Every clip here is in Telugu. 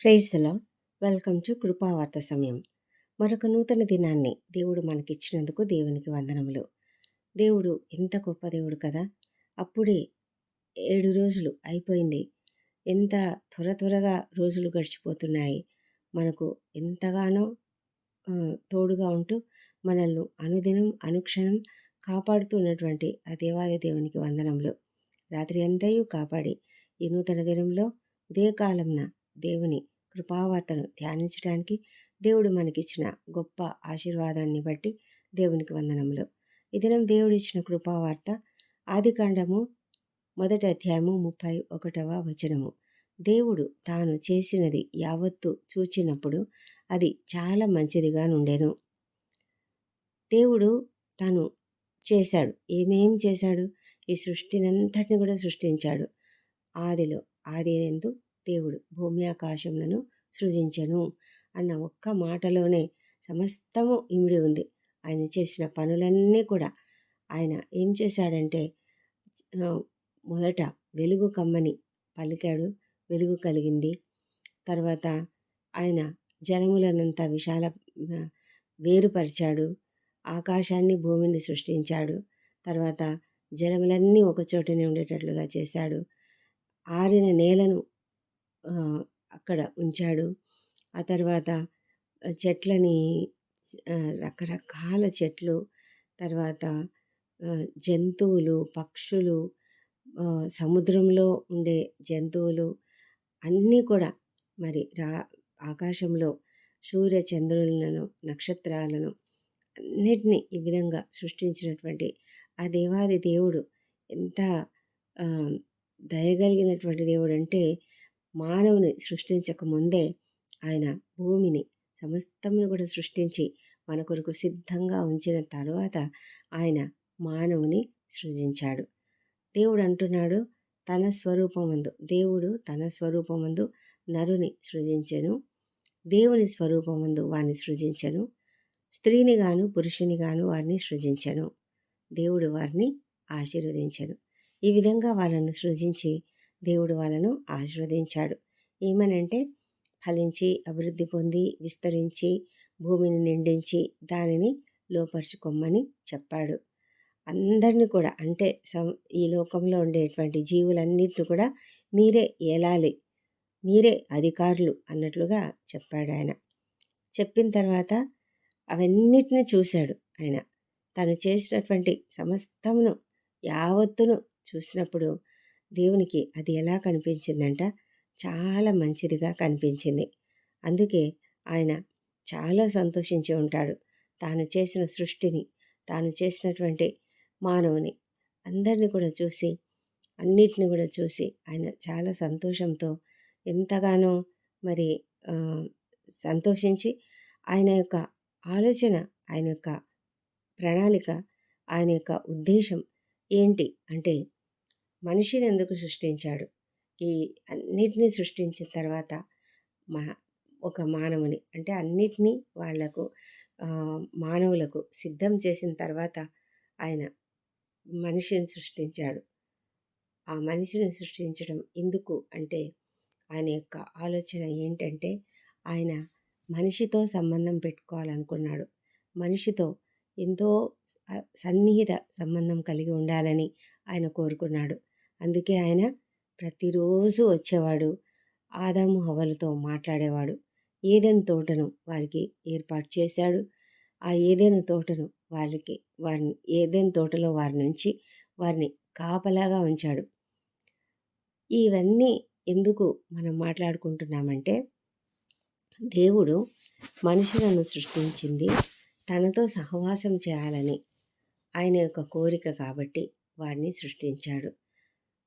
ప్రైజ్ దలో వెల్కమ్ టు కృపావార్త సమయం. మరొక నూతన దినాన్ని దేవుడు మనకిచ్చినందుకు దేవునికి వందనములు. దేవుడు ఎంత గొప్ప దేవుడు కదా! అప్పుడే ఏడు రోజులు అయిపోయింది. ఎంత త్వర త్వరగా రోజులు గడిచిపోతున్నాయి. మనకు ఎంతగానో తోడుగా ఉంటూ మనల్ని అనుదినం, అనుక్షణం కాపాడుతున్నటువంటి ఆ దేవాది దేవునికి వందనములు. రాత్రి అంతయు కాపాడి ఈ నూతన దినంలో ఉదయకాలంన దేవుని కృపావార్తను ధ్యానించడానికి దేవుడు మనకిచ్చిన గొప్ప ఆశీర్వాదాన్ని బట్టి దేవునికి వందనములు. ఈ దినం దేవుడిచ్చిన కృపావార్త ఆదికాండము మొదటి అధ్యాయము ముప్పై ఒకటవ వచనము. దేవుడు తాను చేసినది యావత్తు చూచినప్పుడు అది చాలా మంచిదిగా నుండెను. దేవుడు తాను చేశాడు. ఏమేం చేశాడు? ఈ సృష్టినంతటిని కూడా సృష్టించాడు. ఆదిలో ఆదియందు దేవుడు భూమి ఆకాశములను సృజించను అన్న ఒక్క మాటలోనే సమస్తము ఇమిడి ఉంది. ఆయన చేసిన పనులన్నీ కూడా ఆయన ఏం చేశాడంటే మొదట వెలుగు కమ్మని పలికాడు. వెలుగు కలిగింది. తర్వాత ఆయన జలములనంతా విశాల వేరుపరిచాడు. ఆకాశాన్ని, భూమిని సృష్టించాడు. తర్వాత జలములన్నీ ఒక చోటనే ఉండేటట్లుగా చేశాడు. ఆరిన నేలను అక్కడ ఉంచాడు. ఆ తర్వాత చెట్లని రకరకాల చెట్లు, తర్వాత జంతువులు, పక్షులు, సముద్రంలో ఉండే జంతువులు అన్నీ కూడా మరి రా ఆకాశంలో సూర్య చంద్రులను, నక్షత్రాలను అన్నిటినీ ఈ విధంగా సృష్టించినటువంటి ఆ దేవాది దేవుడు ఎంత దయగలిగినటువంటి దేవుడు అంటే మానవుని సృష్టించక ముందే ఆయన భూమిని సమస్తమును కూడా సృష్టించి మన కొరకు సిద్ధంగా ఉంచిన తర్వాత ఆయన మానవుని సృజించాడు. దేవుడు అంటున్నాడు తన స్వరూపమందు దేవుడు తన స్వరూపమందు నరుని సృజించెను. దేవుని స్వరూపమందు వారిని సృజించెను. స్త్రీని గాను పురుషుని గాను వారిని సృజించెను. దేవుడు వారిని ఆశీర్వదించెను. ఈ విధంగా వాళ్ళను సృజించి దేవుడు వాళ్ళను ఆశీర్వదించాడు. ఏమనంటే ఫలించి, అభివృద్ధి పొంది, విస్తరించి, భూమిని నిండించి, దానిని లోపరుచుకోమని చెప్పాడు. అందరిని కూడా అంటే సం ఈ లోకంలో ఉండేటువంటి జీవులన్నిటిని కూడా మీరే ఏలాలి. మీరే అధికారులు అన్నట్లుగా చెప్పాడు ఆయన చెప్పిన తర్వాత అవన్నిటిని చూశాడు ఆయన. తను చేసినటువంటి సమస్తమును యావత్తును చూసినప్పుడు దేవునికి అది ఎలా కనిపించిందంట చాలా మంచిదిగా కనిపించింది. అందుకే ఆయన చాలా సంతోషించి ఉంటాడు. తాను చేసిన సృష్టిని, తాను చేసినటువంటి మానవుని అందరిని కూడా చూసి, అన్నిటిని కూడా చూసి ఆయన చాలా సంతోషంతో ఎంతగానో మరి సంతోషించి ఆయన యొక్క ఆలోచన, ఆయన యొక్క ప్రణాళిక, ఆయన యొక్క ఉద్దేశం ఏంటి అంటే మనిషిని ఎందుకు సృష్టించాడు? ఈ అన్నిటినీ సృష్టించిన తర్వాత మా ఒక మానవుని అంటే అన్నిటినీ వాళ్ళకు మానవులకు సిద్ధం చేసిన తర్వాత ఆయన మనిషిని సృష్టించాడు. ఆ మనిషిని సృష్టించడం ఎందుకు అంటే ఆయన యొక్క ఆలోచన ఏంటంటే ఆయన మనిషితో సంబంధం పెట్టుకోవాలనుకున్నాడు. మనిషితో ఎంతో సన్నిహిత సంబంధం కలిగి ఉండాలని ఆయన కోరుకున్నాడు. అందుకే ఆయన ప్రతిరోజు వచ్చేవాడు. ఆదాము, హవ్వలతో మాట్లాడేవాడు. ఏదైనా తోటను వారికి ఏర్పాటు చేశాడు. ఆ ఏదైనా తోటను వారికి వారిని ఏదైనా తోటలో వారి నుంచి వారిని కాపలాగా ఉంచాడు. ఇవన్నీ ఎందుకు మనం మాట్లాడుకుంటున్నామంటే దేవుడు మనుషులను సృష్టించింది తనతో సహవాసం చేయాలని ఆయన యొక్క కోరిక కాబట్టి వారిని సృష్టించాడు.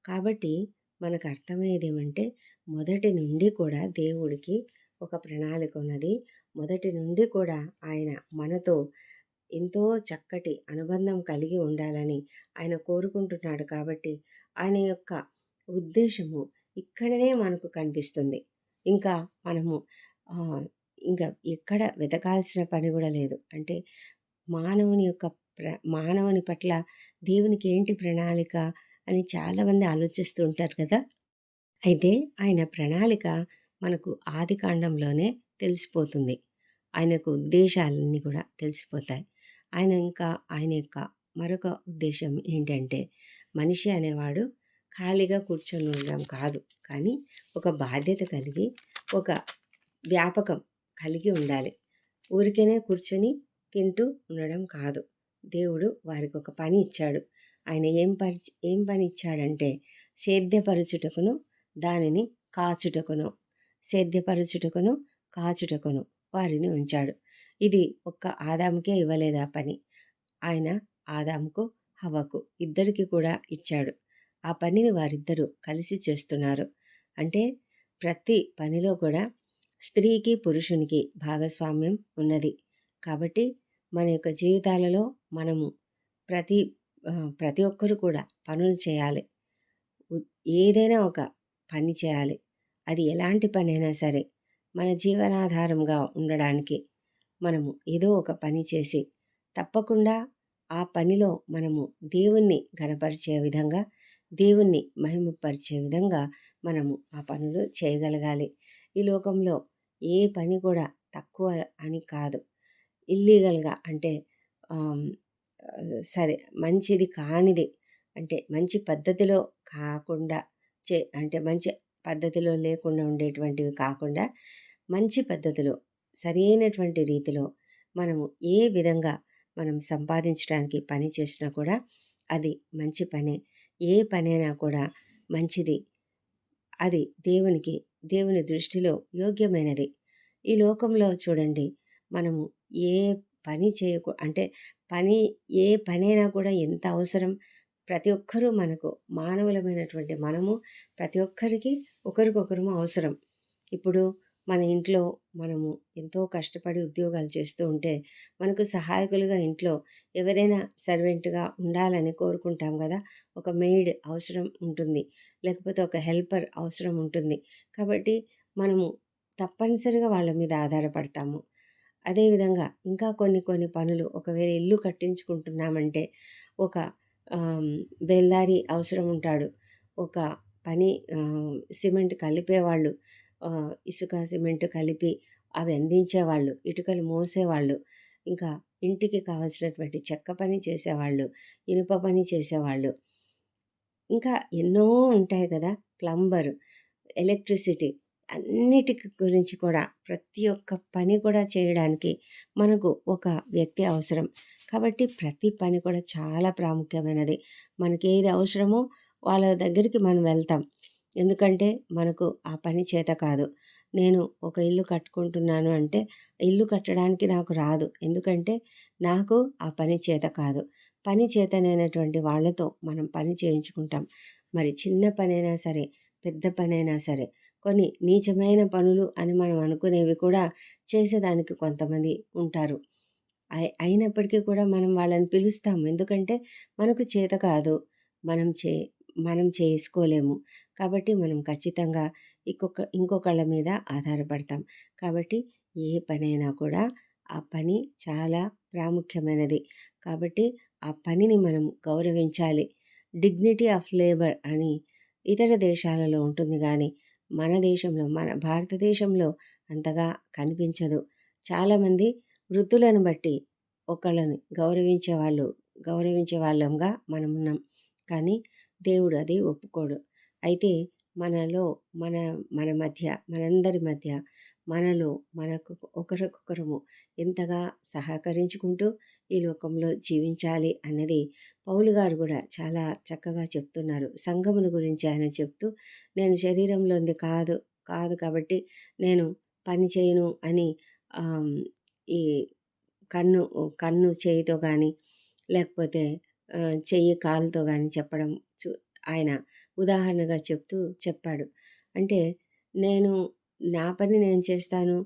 కాబట్టి మనకు అర్థమయ్యేదేమంటే మొదటి నుండి కూడా దేవుడికి ఒక ప్రణాళిక ఉన్నది. మొదటి నుండి కూడా ఆయన మనతో ఎంతో చక్కటి అనుబంధం కలిగి ఉండాలని ఆయన కోరుకుంటున్నాడు కాబట్టి ఆయన యొక్క ఉద్దేశము ఇక్కడనే మనకు కనిపిస్తుంది. ఇంకా మనము ఇంకా ఎక్కడ వెతకాల్సిన పని కూడా లేదు. అంటే మానవుని యొక్క ప్ర మానవుని పట్ల దేవునికి ఏంటి ప్రణాళిక అని చాలామంది ఆలోచిస్తూ ఉంటారు కదా! అయితే ఆయన ప్రణాళిక మనకు ఆది కాండంలోనే తెలిసిపోతుంది. ఆయనకు ఉద్దేశాలన్నీ కూడా తెలిసిపోతాయి. ఆయన ఇంకా ఆయన యొక్క మరొక ఉద్దేశం ఏంటంటే మనిషి అనేవాడు ఖాళీగా కూర్చొని ఉండడం కాదు. కానీ ఒక బాధ్యత కలిగి ఒక వ్యాపకం కలిగి ఉండాలి. ఊరికేనే కూర్చొని తింటూ ఉండడం కాదు. దేవుడు వారికి ఒక పని ఇచ్చాడు. ఆయన ఏం పరి ఏం పని ఇచ్చాడంటే సేద్యపరచుటకును దానిని కాచుటకును సేద్యపరచుటకును కాచుటకును వారిని ఉంచాడు. ఇది ఒక్క ఆదాముకే ఇవ్వలేదు ఆ పని. ఆయన ఆదాముకు హవకు ఇద్దరికి కూడా ఇచ్చాడు. ఆ పనిని వారిద్దరూ కలిసి చేస్తున్నారు. అంటే ప్రతి పనిలో కూడా స్త్రీకి పురుషునికి భాగస్వామ్యం ఉన్నది. కాబట్టి మన యొక్క జీవితాలలో మనము ప్రతి ప్రతి ఒక్కరు కూడా పనులు చేయాలి. ఏదైనా ఒక పని చేయాలి. అది ఎలాంటి పనైనా సరే మన జీవనాధారంగా ఉండడానికి మనము ఏదో ఒక పని చేసి తప్పకుండా ఆ పనిలో మనము దేవుణ్ణి గనపరిచే విధంగా దేవుణ్ణి మహిమపరిచే విధంగా మనము ఆ పనులు చేయగలగాలి. ఈ లోకంలో ఏ పని కూడా తక్కువ అని కాదు. ఇల్లీగల్గా అంటే సరే మంచిది కానిది. అంటే మంచి పద్ధతిలో కాకుండా చే అంటే మంచి పద్ధతిలో లేకుండా ఉండేటువంటివి కాకుండా మంచి పద్ధతిలో సరైనటువంటి రీతిలో మనము ఏ విధంగా మనం సంపాదించడానికి పని చేసినా కూడా అది మంచి పనే. ఏ పనైనా కూడా మంచిది. అది దేవునికి దేవుని దృష్టిలో యోగ్యమైనది. ఈ లోకంలో చూడండి మనము ఏ పని చేయకు అంటే పని ఏ పనైనా కూడా ఎంత అవసరం? ప్రతి ఒక్కరూ మనకు మానవులమైనటువంటి మనము ప్రతి ఒక్కరికి ఒకరికొకరు అవసరం. ఇప్పుడు మన ఇంట్లో మనము ఎంతో కష్టపడి ఉద్యోగాలు చేస్తూ ఉంటే మనకు సహాయకులుగా ఇంట్లో ఎవరైనా సర్వెంట్గా ఉండాలని కోరుకుంటాం కదా! ఒక మెయిడ్ అవసరం ఉంటుంది. లేకపోతే ఒక హెల్పర్ అవసరం ఉంటుంది. కాబట్టి మనము తప్పనిసరిగా వాళ్ళ మీద ఆధారపడతాము. అదేవిధంగా ఇంకా కొన్ని కొన్ని పనులు ఒకవేళ ఇల్లు కట్టించుకుంటున్నామంటే ఒక బెల్లారి అవసరం ఉంటాడు. ఒక పని సిమెంట్ కలిపేవాళ్ళు ఇసుక సిమెంట్ కలిపి అవి అందించేవాళ్ళు ఇటుకలు మోసేవాళ్ళు ఇంకా ఇంటికి కావాల్సినటువంటి చెక్క పని చేసేవాళ్ళు ఇనుప పని చేసేవాళ్ళు. ఇంకా ఎన్నో ఉంటాయి కదా ప్లంబర్ ఎలక్ట్రిసిటీ అన్నిటి గురించి కూడా ప్రతి ఒక్క పని కూడా చేయడానికి మనకు ఒక వ్యక్తి అవసరం. కాబట్టి ప్రతి పని కూడా చాలా ప్రాముఖ్యమైనది. మనకి ఏది అవసరమో వాళ్ళ దగ్గరికి మనం వెళ్తాం. ఎందుకంటే మనకు ఆ పని చేత కాదు. నేను ఒక ఇల్లు కట్టుకుంటున్నాను అంటే ఇల్లు కట్టడానికి నాకు రాదు. ఎందుకంటే నాకు ఆ పని చేత కాదు. పని చేతనైనటువంటి వాళ్ళతో మనం పని చేయించుకుంటాం. మరి చిన్న పనైనా సరే పెద్ద పనైనా సరే కొన్ని నీచమైన పనులు అని మనం అనుకునేవి కూడా చేసేదానికి కొంతమంది ఉంటారు. అయినప్పటికీ కూడా మనం వాళ్ళని పిలుస్తాము. ఎందుకంటే మనకు చేత కాదు. మనం చే మనం చేసుకోలేము. కాబట్టి మనం ఖచ్చితంగా ఇంకొక ఇంకొకళ్ళ మీద ఆధారపడతాం. కాబట్టి ఏ పనైనా కూడా ఆ పని చాలా ప్రాముఖ్యమైనది. కాబట్టి ఆ పనిని మనం గౌరవించాలి. డిగ్నిటీ ఆఫ్ లేబర్ అని ఇతర దేశాలలో ఉంటుంది కానీ మన దేశంలో మన భారతదేశంలో అంతగా కనిపించదు. చాలామంది వృద్ధులను బట్టి ఒకళ్ళని గౌరవించే వాళ్ళు గౌరవించే వాళ్ళంగా మనం ఉన్నాం. కానీ దేవుడు అది ఒప్పుకోడు. అయితే మనలో మన మన మధ్య మనందరి మధ్య మనలో మనకు ఒకరికొకరము ఎంతగా సహకరించుకుంటూ ఈ లోకంలో జీవించాలి అన్నది పౌలు గారు కూడా చాలా చక్కగా చెప్తున్నారు. సంఘముల గురించి ఆయన చెప్తూ నేను శరీరంలోని కాదు కాదు కాబట్టి నేను పని చేయను అని ఈ కన్ను కన్ను చేయితో కానీ లేకపోతే చెయ్యి కాలుతో కానీ చెప్పడం చూ ఆయన ఉదాహరణగా చెప్తూ చెప్పాడు. అంటే నేను నా పని నేను చేస్తాను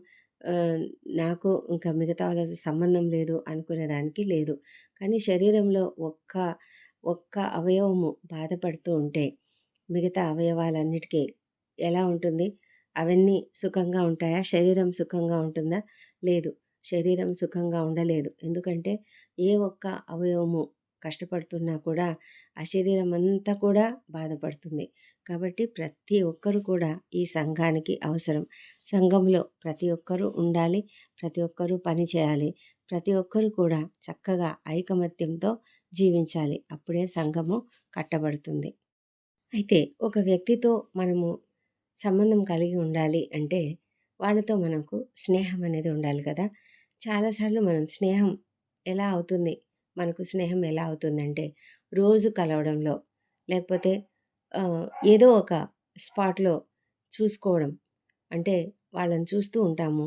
నాకు ఇంకా మిగతా వాళ్ళతో సంబంధం లేదు అనుకునేదానికి లేదు. కానీ శరీరంలో ఒక్క ఒక్క అవయవము బాధపడుతూ ఉంటే మిగతా అవయవాలన్నిటికీ ఎలా ఉంటుంది? అవన్నీ సుఖంగా ఉంటాయా? శరీరం సుఖంగా ఉంటుందా? లేదు. శరీరం సుఖంగా ఉండలేదు. ఎందుకంటే ఏ ఒక్క అవయవము కష్టపడుతున్నా కూడా ఆ శరీరం అంతా కూడా బాధపడుతుంది. కాబట్టి ప్రతి ఒక్కరు కూడా ఈ సంఘానికి అవసరం. సంఘంలో ప్రతి ఒక్కరూ ఉండాలి ప్రతి ఒక్కరూ పని చేయాలి ప్రతి ఒక్కరు కూడా చక్కగా ఐకమత్యంతో జీవించాలి. అప్పుడే సంఘము కట్టబడుతుంది. అయితే ఒక వ్యక్తితో మనము సంబంధం కలిగి ఉండాలి అంటే వాళ్ళతో మనకు స్నేహం అనేది ఉండాలి కదా. చాలాసార్లు మనం స్నేహం ఎలా అవుతుంది? మనకు స్నేహం ఎలా అవుతుందంటే రోజు కలవడంలో లేకపోతే ఏదో ఒక స్పాట్లో చూసుకోవడం. అంటే వాళ్ళని చూస్తూ ఉంటాము.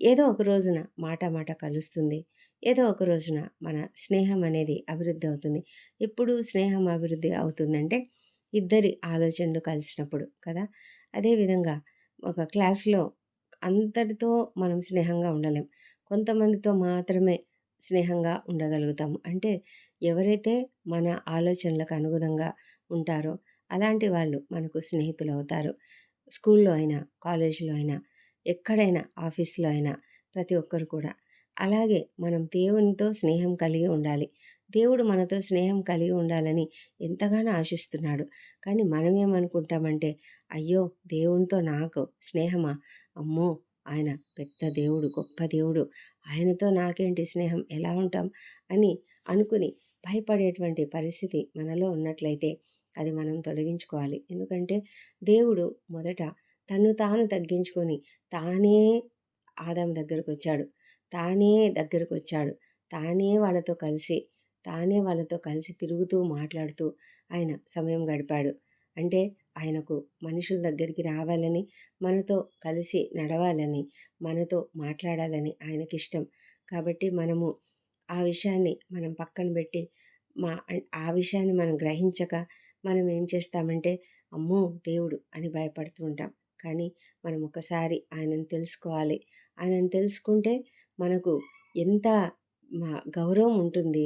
ఏదో ఒక రోజున మాట మాట కలుస్తుంది. ఏదో ఒక రోజున మన స్నేహం అనేది అభివృద్ధి అవుతుంది. ఎప్పుడు స్నేహం అభివృద్ధి అవుతుందంటే ఇద్దరి ఆలోచనలు కలిసినప్పుడు కదా! అదేవిధంగా ఒక క్లాస్లో అందరితో మనం స్నేహంగా ఉండలేం. కొంతమందితో మాత్రమే స్నేహంగా ఉండగలుగుతాం. అంటే ఎవరైతే మన ఆలోచనలకు అనుగుణంగా ఉంటారో అలాంటి వాళ్ళు మనకు స్నేహితులు అవుతారు. స్కూల్లో అయినా కాలేజీలో అయినా ఎక్కడైనా ఆఫీస్లో అయినా ప్రతి ఒక్కరు కూడా. అలాగే మనం దేవునితో స్నేహం కలిగి ఉండాలి. దేవుడు మనతో స్నేహం కలిగి ఉండాలని ఎంతగానో ఆశిస్తున్నాడు. కానీ మనం ఏమనుకుంటామంటే అయ్యో! దేవునితో నాకు స్నేహమా? అమ్మో! ఆయన పెద్ద దేవుడు గొప్ప దేవుడు. ఆయనతో నాకేంటి స్నేహం? ఎలా ఉంటాం? అని అనుకుని భయపడేటువంటి పరిస్థితి మనలో ఉన్నట్లయితే అది మనం తొలగించుకోవాలి. ఎందుకంటే దేవుడు మొదట తను తాను తగ్గించుకొని తానే ఆదాం దగ్గరకు వచ్చాడు తానే దగ్గరకు వచ్చాడు తానే వాళ్ళతో కలిసి తానే వాళ్ళతో కలిసి తిరుగుతూ మాట్లాడుతూ ఆయన సమయం గడిపాడు. అంటే ఆయనకు మనుషుల దగ్గరికి రావాలని మనతో కలిసి నడవాలని మనతో మాట్లాడాలని ఆయనకిష్టం. కాబట్టి మనము ఆ విషయాన్ని మనం పక్కన పెట్టి మా ఆ విషయాన్ని మనం గ్రహించక మనం ఏం చేస్తామంటే అమ్మో! దేవుడు అని భయపడుతూ ఉంటాం. కానీ మనం ఒకసారి ఆయనను తెలుసుకోవాలి. ఆయనను తెలుసుకుంటే మనకు ఎంత గౌరవం ఉంటుంది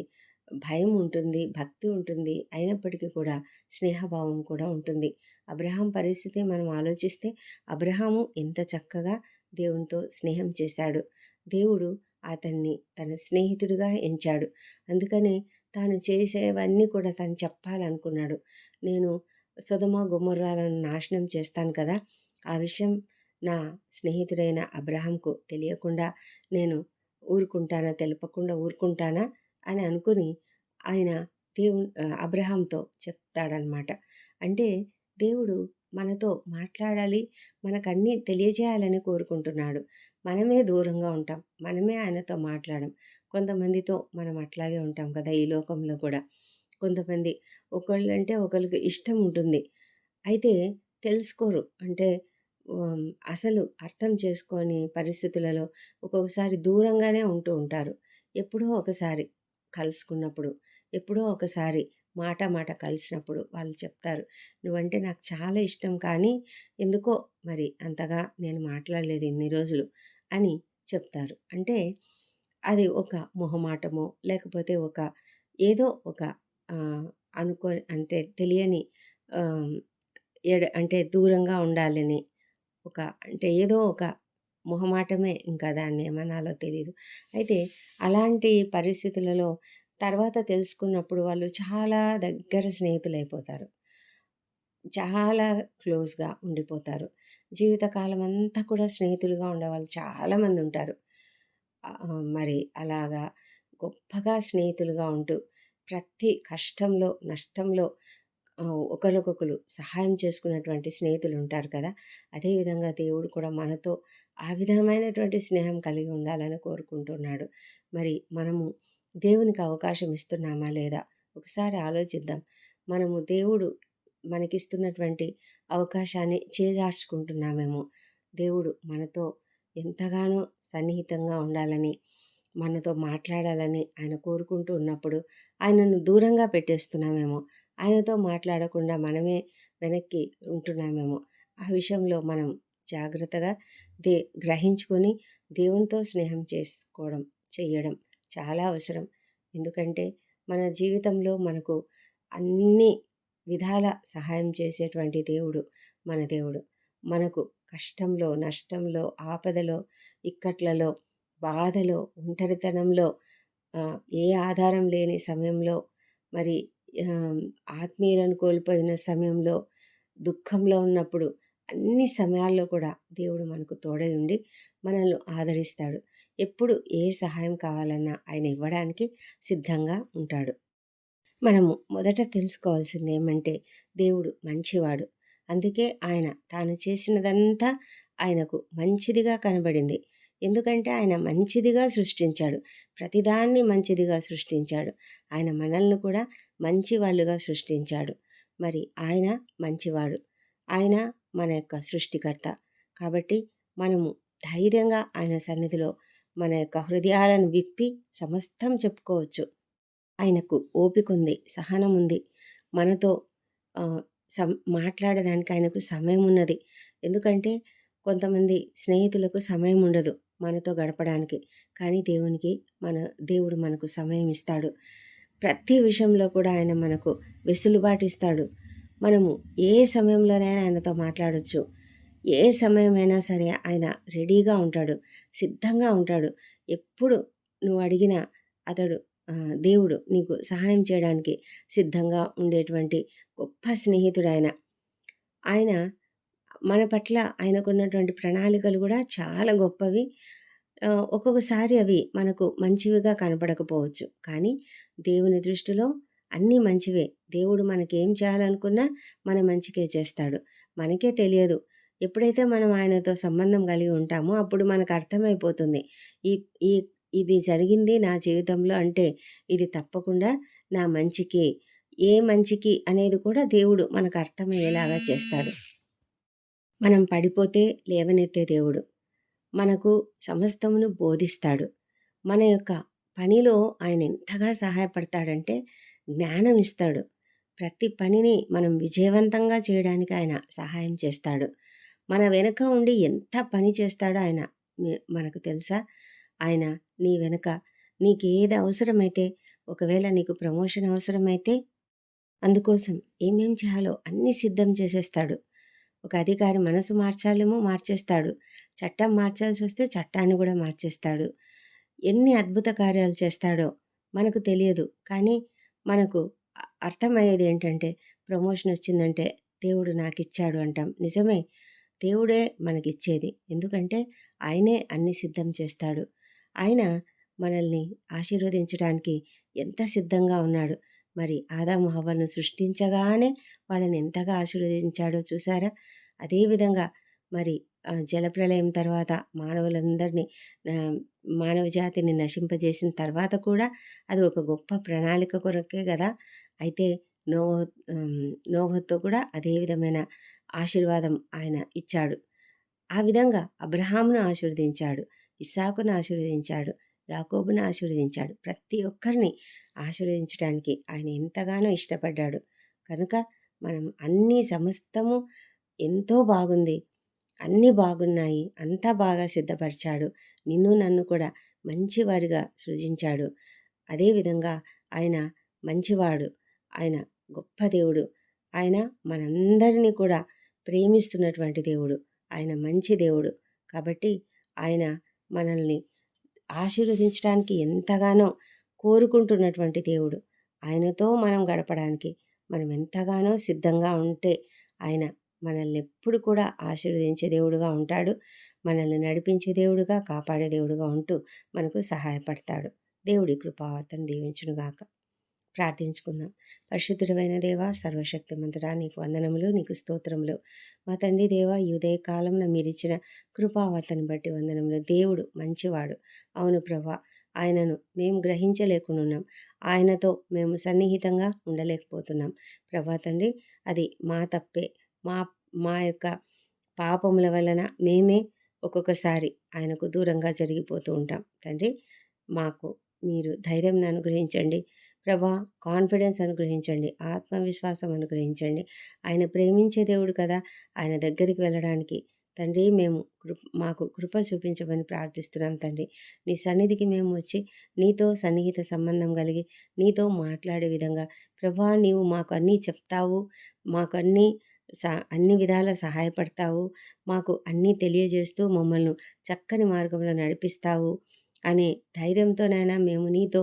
భయం ఉంటుంది భక్తి ఉంటుంది అయినప్పటికీ కూడా స్నేహభావం కూడా ఉంటుంది. అబ్రహాం పరిస్థితి మనం ఆలోచిస్తే అబ్రహాము ఎంత చక్కగా దేవునితో స్నేహం చేశాడు. దేవుడు అతన్ని తన స్నేహితుడిగా ఎంచాడు. అందుకనే తాను చేసేవన్నీ కూడా తను చెప్పాలనుకున్నాడు. నేను సుధమ గుమ్మర్రాలను నాశనం చేస్తాను కదా ఆ విషయం నా స్నేహితుడైన అబ్రహాంకు తెలియకుండా నేను ఊరుకుంటానా తెలపకుండా ఊరుకుంటానా? అని అనుకుని ఆయన దేవు అబ్రహాంతో చెప్తాడనమాట. అంటే దేవుడు మనతో మాట్లాడాలి మనకన్నీ తెలియజేయాలని కోరుకుంటున్నాడు. మనమే దూరంగా ఉంటాం మనమే ఆయనతో మాట్లాడం. కొంతమందితో మనం అట్లాగే ఉంటాం కదా ఈ లోకంలో కూడా. కొంతమంది ఒకళ్ళంటే ఒకరికి ఇష్టం ఉంటుంది. అయితే తెలుసుకోరు. అంటే అసలు అర్థం చేసుకొని పరిస్థితులలో ఒక్కొక్కసారి దూరంగానే ఉంటూ ఉంటారు. ఎప్పుడో ఒకసారి. కలుసుకున్నప్పుడు ఎప్పుడో ఒకసారి మాట మాట కలిసినప్పుడు వాళ్ళు చెప్తారు నువ్వంటే నాకు చాలా ఇష్టం కానీ ఎందుకో మరి అంతగా నేను మాట్లాడలేదు ఇన్ని రోజులు అని చెప్తారు. అంటే అది ఒక మొహమాటమో లేకపోతే ఒక ఏదో ఒక అనుకో అంటే తెలియని ఎడ అంటే దూరంగా ఉండాలని ఒక అంటే ఏదో ఒక మొహమాటమే ఇంకా దాన్ని ఏమనాలో తెలియదు అయితే అలాంటి పరిస్థితులలో తర్వాత తెలుసుకున్నప్పుడు వాళ్ళు చాలా దగ్గర స్నేహితులైపోతారు. చాలా క్లోజ్గా ఉండిపోతారు. జీవితకాలం అంతా కూడా స్నేహితులుగా ఉండేవాళ్ళు చాలామంది ఉంటారు. మరి అలాగా గొప్పగా స్నేహితులుగా ఉంటూ ప్రతి కష్టంలో నష్టంలో ఒకరికొకరు సహాయం చేసుకున్నటువంటి స్నేహితులు ఉంటారు కదా. అదేవిధంగా దేవుడు కూడా మనతో ఆ విధమైనటువంటి స్నేహం కలిగి ఉండాలని కోరుకుంటున్నాడు. మరి మనము దేవునికి అవకాశం ఇస్తున్నామా లేదా? ఒకసారి ఆలోచిద్దాం. మనము దేవుడు మనకిస్తున్నటువంటి అవకాశాన్ని చేజార్చుకుంటున్నామేమో. దేవుడు మనతో ఎంతగానో సన్నిహితంగా ఉండాలని మనతో మాట్లాడాలని ఆయన కోరుకుంటూ ఉన్నప్పుడు ఆయనను దూరంగా పెట్టేస్తున్నామేమో. ఆయనతో మాట్లాడకుండా మనమే వెనక్కి ఉంటున్నామేమో. ఆ విషయంలో మనం జాగ్రత్తగా దే గ్రహించుకొని దేవునితో స్నేహం చేసుకోవడం చేయడం చాలా అవసరం. ఎందుకంటే మన జీవితంలో మనకు అన్ని విధాల సహాయం చేసేటువంటి దేవుడు మన దేవుడు. మనకు కష్టంలో నష్టంలో ఆపదలో ఇక్కట్లలో బాధలో ఒంటరితనంలో ఏ ఆధారం లేని సమయంలో మరి ఆత్మీయులను కోల్పోయిన సమయంలో, దుఃఖంలో ఉన్నప్పుడు అన్ని సమయాల్లో కూడా దేవుడు మనకు తోడై ఉండి మనల్ని ఆదరిస్తాడు. ఎప్పుడు ఏ సహాయం కావాలన్నా ఆయన ఇవ్వడానికి సిద్ధంగా ఉంటాడు. మనము మొదట తెలుసుకోవాల్సింది ఏమంటే దేవుడు మంచివాడు. అందుకే ఆయన తాను చేసినదంతా ఆయనకు మంచిదిగా కనబడింది. ఎందుకంటే ఆయన మంచిదిగా సృష్టించాడు. ప్రతిదాన్ని మంచిదిగా సృష్టించాడు. ఆయన మనల్ని కూడా మంచి వాళ్ళుగా సృష్టించాడు. మరి ఆయన మంచివాడు. ఆయన మన యొక్క సృష్టికర్త. కాబట్టి మనము ధైర్యంగా ఆయన సన్నిధిలో మన యొక్క హృదయాలను విప్పి సమస్తం చెప్పుకోవచ్చు. ఆయనకు ఓపిక ఉంది సహనం ఉంది మనతో సం మాట్లాడడానికి ఆయనకు సమయం ఉన్నది. ఎందుకంటే కొంతమంది స్నేహితులకు సమయం ఉండదు మనతో గడపడానికి. కానీ దేవునికి మన దేవుడు మనకు సమయం ఇస్తాడు. ప్రతి విషయంలో కూడా ఆయన మనకు వెసులుబాటు ఇస్తాడు. మనము ఏ సమయంలోనైనా ఆయనతో మాట్లాడవచ్చు ఏ సమయమైనా సరే ఆయన రెడీగా ఉంటాడు. సిద్ధంగా ఉంటాడు. ఎప్పుడు నువ్వు అడిగినా అతడు దేవుడు నీకు సహాయం చేయడానికి సిద్ధంగా ఉండేటువంటి గొప్ప స్నేహితుడు ఆయన ఆయన మన పట్ల ఆయనకున్నటువంటి ప్రణాళికలు కూడా చాలా గొప్పవి. ఒక్కొక్కసారి అవి మనకు మంచివిగా కనపడకపోవచ్చు. కానీ దేవుని దృష్టిలో అన్నీ మంచివే. దేవుడు మనకేం చేయాలనుకున్నా మన మంచికే చేస్తాడు. మనకే తెలియదు. ఎప్పుడైతే మనం ఆయనతో సంబంధం కలిగి ఉంటామో అప్పుడు మనకు అర్థమైపోతుంది. ఈ ఈ ఇది జరిగింది నా జీవితంలో అంటే ఇది తప్పకుండా నా మంచికి. ఏ మంచికి అనేది కూడా దేవుడు మనకు అర్థమయ్యేలాగా చేస్తాడు. మనం పడిపోతే లేవనెత్తే దేవుడు. మనకు సమస్తమును బోధిస్తాడు. మన యొక్క పనిలో ఆయన ఎంతగా సహాయపడతాడంటే జ్ఞానం ఇస్తాడు. ప్రతి పనిని మనం విజయవంతంగా చేయడానికి ఆయన సహాయం చేస్తాడు. మన వెనుక ఉండి ఎంత పని చేస్తాడో ఆయన మనకు తెలుసా? ఆయన నీ వెనక నీకేది అవసరమైతే ఒకవేళ నీకు ప్రమోషన్ అవసరమైతే అందుకోసం ఏమేం చేయాలో అన్నీ సిద్ధం చేసేస్తాడు. ఒక అధికారి మనసు మార్చాలేమో మార్చేస్తాడు. చట్టం మార్చాల్సి వస్తే చట్టాన్ని కూడా మార్చేస్తాడు. ఎన్ని అద్భుత కార్యాలు చేస్తాడో మనకు తెలియదు. కానీ మనకు అర్థమయ్యేది ఏంటంటే ప్రమోషన్ వచ్చిందంటే దేవుడు నాకు ఇచ్చాడు అంటాం. నిజమే. దేవుడే మనకిచ్చేది. ఎందుకంటే ఆయనే అన్ని సిద్ధం చేస్తాడు. ఆయన మనల్ని ఆశీర్వదించడానికి ఎంత సిద్ధంగా ఉన్నాడు. మరి ఆదాము హవ్వలను సృష్టించగానే వాళ్ళని ఎంతగా ఆశీర్వదించాడో చూసారా? అదే విధంగా మరి జలప్రలయం జలప్రళయం తర్వాత మానవులందరినీ మానవ జాతిని నశింపజేసిన తర్వాత కూడా అది ఒక గొప్ప ప్రణాళిక కొరకే కదా అయితే నోవహు హ్మ్, కూడా అదే విధమైన ఆశీర్వాదం ఆయన ఇచ్చాడు. ఆ విధంగా అబ్రహామును ఆశీర్వదించాడు. ఇస్సాకును ఆశీర్వదించాడు. యాకోబును ఆశీర్వదించాడు. ప్రతి ఒక్కరిని ఆశీర్వదించడానికి ఆయన ఎంతగానో ఇష్టపడ్డాడు. కనుక మనం అన్నీ సమస్తము ఎంతో బాగుంది. అన్నీ బాగున్నాయి. అంతా బాగా సిద్ధపరిచాడు. నిన్ను నన్ను కూడా మంచివారిగా సృజించాడు. అదేవిధంగా ఆయన మంచివాడు. ఆయన గొప్ప దేవుడు. ఆయన మనందరిని కూడా ప్రేమిస్తున్నటువంటి దేవుడు. ఆయన మంచి దేవుడు. కాబట్టి ఆయన మనల్ని ఆశీర్వదించడానికి ఎంతగానో కోరుకుంటున్నటువంటి దేవుడు. ఆయనతో మనం గడపడానికి మనం ఎంతగానో సిద్ధంగా ఉంటే ఆయన మనల్ని ఎప్పుడు కూడా ఆశీర్వదించే దేవుడుగా ఉంటాడు. మనల్ని నడిపించే దేవుడుగా, కాపాడే దేవుడుగా ఉంటూ మనకు సహాయపడతాడు. దేవుడి కృపావర్తన దీవించునుగాక. ప్రార్థించుకుందాం. పరిశుద్ధుడమైన దేవ సర్వశక్తిమంతుడా నీకు వందనములు, నీకు స్తోత్రములు. మా తండ్రి దేవ ఈ ఉదయ కాలమున మీరిచ్చిన కృపావర్తను బట్టి వందనములు. దేవుడు మంచివాడు. అవును ప్రభా! ఆయనను మేము గ్రహించలేకునున్నాం ఆయనతో మేము సన్నిహితంగా ఉండలేకపోతున్నాం. ప్రభా తండ్రి అది మా తప్పే. మా మా యొక్క పాపముల వలన మేమే ఒక్కొక్కసారి ఆయనకు దూరంగా జరిగిపోతూ ఉంటాం. తండ్రి మాకు మీరు ధైర్యం అనుగ్రహించండి. ప్రభా! కాన్ఫిడెన్స్ అనుగ్రహించండి. ఆత్మవిశ్వాసం అనుగ్రహించండి. ఆయన ప్రేమించే దేవుడు కదా! ఆయన దగ్గరికి వెళ్ళడానికి తండ్రి మేము కృ మాకు కృప చూపించమని ప్రార్థిస్తున్నాం తండ్రి. నీ సన్నిధికి మేము వచ్చి నీతో సన్నిహిత సంబంధం కలిగి నీతో మాట్లాడే విధంగా ప్రభా! నీవు మాకు అన్నీ చెప్తావు. మాకు అన్నీ అన్ని విధాలా సహాయపడతావు. మాకు అన్నీ తెలియజేస్తూ మమ్మల్ని చక్కని మార్గంలో నడిపిస్తావు అనే ధైర్యంతోనైనా మేము నీతో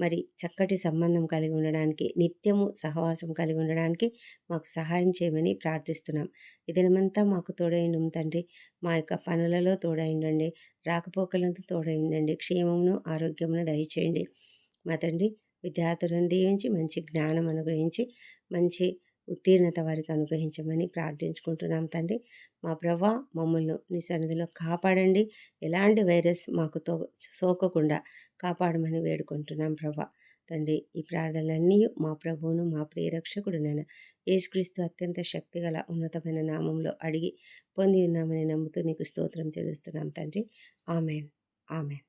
మరి చక్కటి సంబంధం కలిగి ఉండడానికి నిత్యము సహవాసం కలిగి ఉండడానికి మాకు సహాయం చేయమని ప్రార్థిస్తున్నాం. దినమంతా మాకు తోడైండం తండ్రి. మా యొక్క పనులలో తోడైండండి రాకపోకలతో తోడైండండి క్షేమమును ఆరోగ్యమును దయచేయండి. మా తండ్రి విద్యార్థులను దీవించి మంచి జ్ఞానం అనుగ్రహించి మంచి ఉత్తీర్ణత వారికి అనుగ్రహించమని ప్రార్థించుకుంటున్నాం తండ్రి. మా ప్రభా మమ్మల్ని నీ సన్నిధిలో కాపాడండి. ఎలాంటి వైరస్ మాకు తో సోకకుండా కాపాడమని వేడుకుంటున్నాం ప్రభా. తండ్రి ఈ ప్రార్థనలన్నీ మా ప్రభువును మా ప్రియరక్షకుడునైన యేసుక్రీస్తు అత్యంత శక్తిగల ఉన్నతమైన నామంలో అడిగి పొంది ఉన్నామని నమ్ముతూ నీకు స్తోత్రం తెలుస్తున్నాం తండ్రి. ఆమెన్. ఆమెన్.